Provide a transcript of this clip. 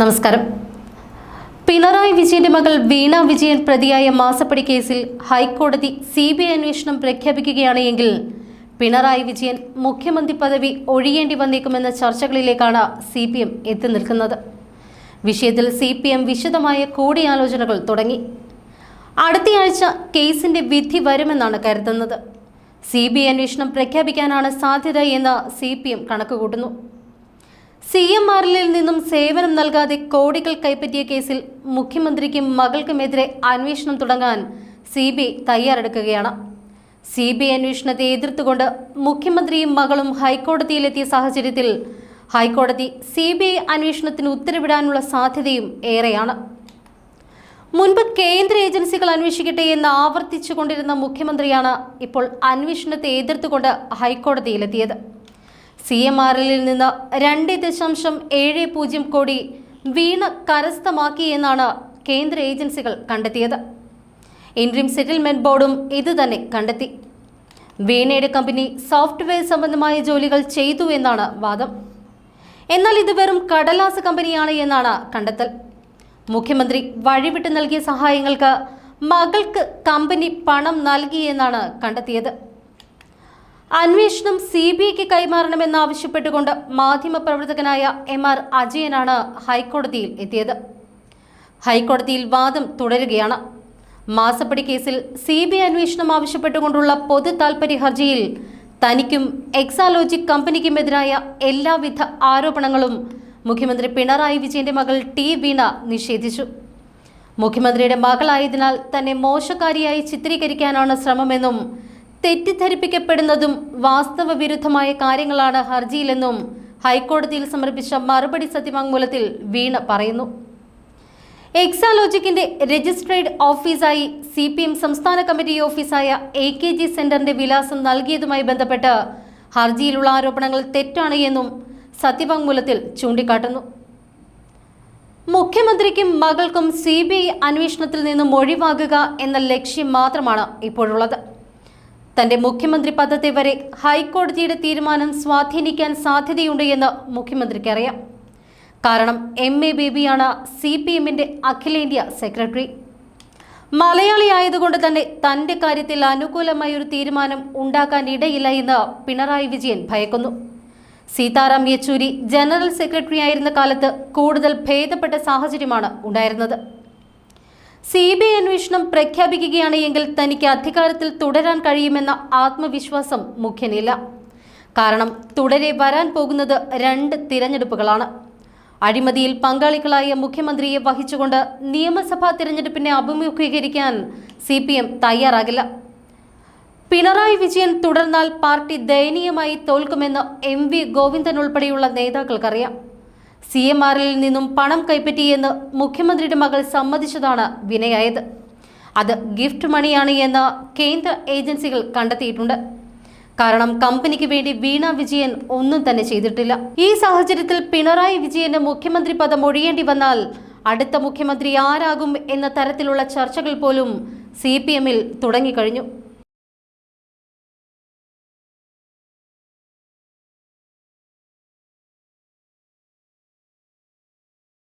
നമസ്കാരം. പിണറായി വിജയന്റെ മകൾ വീണ വിജയൻ പ്രതിയായ മാസപ്പടി കേസിൽ ഹൈക്കോടതി സി ബി ഐ അന്വേഷണം പ്രഖ്യാപിക്കുകയാണെങ്കിൽ പിണറായി വിജയൻ മുഖ്യമന്ത്രി പദവി ഒഴിയേണ്ടി വന്നേക്കുമെന്ന ചർച്ചകളിലേക്കാണ് സി പി എം എത്തി നിൽക്കുന്നത്. വിഷയത്തിൽ സി പി എം വിശദമായ കൂടിയാലോചനകൾ തുടങ്ങി. അടുത്തയാഴ്ച കേസിന്റെ വിധി വരുമെന്നാണ് കരുതുന്നത്. സി ബി ഐ അന്വേഷണം പ്രഖ്യാപിക്കാനാണ് സാധ്യത എന്ന് സി പി എം കണക്കുകൂട്ടുന്നു. സി എം ആറിൽ നിന്നും സേവനം നൽകാതെ കോടികൾ കൈപ്പറ്റിയ കേസിൽ മുഖ്യമന്ത്രിക്കും മകൾക്കുമെതിരെ അന്വേഷണം തുടങ്ങാൻ സി ബി ഐ തയ്യാറെടുക്കുകയാണ്. സി ബി ഐ അന്വേഷണത്തെ എതിർത്തുകൊണ്ട് മുഖ്യമന്ത്രിയും മകളും ഹൈക്കോടതിയിലെത്തിയ സാഹചര്യത്തിൽ ഹൈക്കോടതി സി ബി ഐ അന്വേഷണത്തിന് ഉത്തരവിടാനുള്ള സാധ്യതയും ഏറെയാണ്. മുൻപ് കേന്ദ്ര ഏജൻസികൾ അന്വേഷിക്കട്ടെ എന്ന് ആവർത്തിച്ചുകൊണ്ടിരുന്ന മുഖ്യമന്ത്രിയാണ് ഇപ്പോൾ അന്വേഷണത്തെ എതിർത്തുകൊണ്ട് ഹൈക്കോടതിയിലെത്തിയത്. സി എം ആറിൽ നിന്ന് രണ്ട് ദശാംശം ഏഴ് പൂജ്യം കോടി വീണ് കരസ്ഥമാക്കിയെന്നാണ് കേന്ദ്ര ഏജൻസികൾ കണ്ടെത്തിയത്. ഇൻട്രീം സെറ്റിൽമെന്റ് ബോർഡും ഇത് തന്നെ കണ്ടെത്തി. വീണയുടെ കമ്പനി സോഫ്റ്റ്വെയർ സംബന്ധമായ ജോലികൾ ചെയ്തു എന്നാണ് വാദം. എന്നാൽ ഇത് വെറും കടലാസ കമ്പനിയാണ് എന്നാണ് കണ്ടെത്തൽ. മുഖ്യമന്ത്രി വഴിവിട്ട് നൽകിയ സഹായങ്ങൾക്ക് മകൾക്ക് കമ്പനി പണം നൽകിയെന്നാണ് കണ്ടെത്തിയത്. അന്വേഷണം സി ബി ഐക്ക് കൈമാറണമെന്നാവശ്യപ്പെട്ടുകൊണ്ട് മാധ്യമപ്രവർത്തകനായ എം ആർ അജയനാണ് ഹൈക്കോടതിയിൽ എത്തിയത്. ഹൈക്കോടതിയിൽ വാദം തുടരുകയാണ്. മാസപ്പടി കേസിൽ സി ബി ഐ അന്വേഷണം ആവശ്യപ്പെട്ടുകൊണ്ടുള്ള പൊതു താൽപര്യ ഹർജിയിൽ തനിക്കും എക്സാലോജിക് കമ്പനിക്കുമെതിരായ എല്ലാവിധ ആരോപണങ്ങളും മുഖ്യമന്ത്രി പിണറായി വിജയന്റെ മകൾ ടി വീണ നിഷേധിച്ചു. മുഖ്യമന്ത്രിയുടെ മകളായതിനാൽ തന്നെ മോശക്കാരിയായി ചിത്രീകരിക്കാനാണ് ശ്രമമെന്നും തെറ്റിദ്ധരിപ്പിക്കപ്പെടുന്നതും വാസ്തവ വിരുദ്ധമായ കാര്യങ്ങളാണ് ഹർജിയിലെന്നും ഹൈക്കോടതിയിൽ സമർപ്പിച്ച മറുപടി സത്യവാങ്മൂലത്തിൽ വീണ പറയുന്നു. എക്സാലോജിക്കിന്റെ രജിസ്ട്രേഡ് ഓഫീസായി സി പി എം സംസ്ഥാന കമ്മിറ്റി ഓഫീസായ എ കെ ജി സെന്ററിന്റെ വിലാസം നൽകിയതുമായി ബന്ധപ്പെട്ട് ഹർജിയിലുള്ള ആരോപണങ്ങൾ തെറ്റാണ് എന്നും സത്യവാങ്മൂലത്തിൽ ചൂണ്ടിക്കാട്ടുന്നു. മുഖ്യമന്ത്രിക്കും മകൾക്കും സി ബി ഐ അന്വേഷണത്തിൽ നിന്നും ഒഴിവാകുക എന്ന ലക്ഷ്യം മാത്രമാണ് ഇപ്പോഴുള്ളത്. തന്റെ മുഖ്യമന്ത്രി പദത്തെ വരെ ഹൈക്കോടതിയുടെ തീരുമാനം സ്വാധീനിക്കാൻ സാധ്യതയുണ്ട് എന്ന് മുഖ്യമന്ത്രിക്ക് അറിയാം കാരണം എം എ ബേബിയാണ് സി പി എമ്മിന്റെ അഖിലേന്ത്യാ സെക്രട്ടറി. മലയാളി ആയതുകൊണ്ട് തന്നെ തന്റെ കാര്യത്തിൽ അനുകൂലമായ ഒരു തീരുമാനം ഉണ്ടാക്കാൻ ഇടയില്ല എന്ന് പിണറായി വിജയൻ ഭയക്കുന്നു. സീതാറാം യെച്ചൂരി ജനറൽ സെക്രട്ടറി ആയിരുന്ന കാലത്ത് കൂടുതൽ ഭേദപ്പെട്ട സാഹചര്യമാണ് ഉണ്ടായിരുന്നത്. സി ബി ഐ അന്വേഷണം പ്രഖ്യാപിക്കുകയാണ് എങ്കിൽ തനിക്ക് അധികാരത്തിൽ തുടരാൻ കഴിയുമെന്ന ആത്മവിശ്വാസം മുഖ്യനില്ല കാരണം തുടരെ വരാൻ പോകുന്നത് രണ്ട് തിരഞ്ഞെടുപ്പുകളാണ്. അഴിമതിയിൽ പങ്കാളികളായ മുഖ്യമന്ത്രിയെ വഹിച്ചുകൊണ്ട് നിയമസഭാ തിരഞ്ഞെടുപ്പിനെ അഭിമുഖീകരിക്കാൻ സി പി എം തയ്യാറാകില്ല. പിണറായി വിജയൻ തുടർന്നാൽ പാർട്ടി ദയനീയമായി തോൽക്കുമെന്ന് എം വി ഗോവിന്ദൻ ഉൾപ്പെടെയുള്ള നേതാക്കൾക്കറിയാം. സി എം ആറിൽ നിന്നും പണം കൈപ്പറ്റിയെന്ന് മുഖ്യമന്ത്രിയുടെ മകൾ സമ്മതിച്ചതാണ് വിനയായത്. അത് ഗിഫ്റ്റ് മണിയാണ് എന്ന് കേന്ദ്ര ഏജൻസികൾ കണ്ടെത്തിയിട്ടുണ്ട്. കാരണം കമ്പനിക്ക് വേണ്ടി വീണ വിജയൻ ഒന്നും തന്നെ ചെയ്തിട്ടില്ല. ഈ സാഹചര്യത്തിൽ പിണറായി വിജയന് മുഖ്യമന്ത്രി പദം ഒഴിയേണ്ടി വന്നാൽ അടുത്ത മുഖ്യമന്ത്രി ആരാകും എന്ന തരത്തിലുള്ള ചർച്ചകൾ പോലും സി പി എമ്മിൽ തുടങ്ങിക്കഴിഞ്ഞു.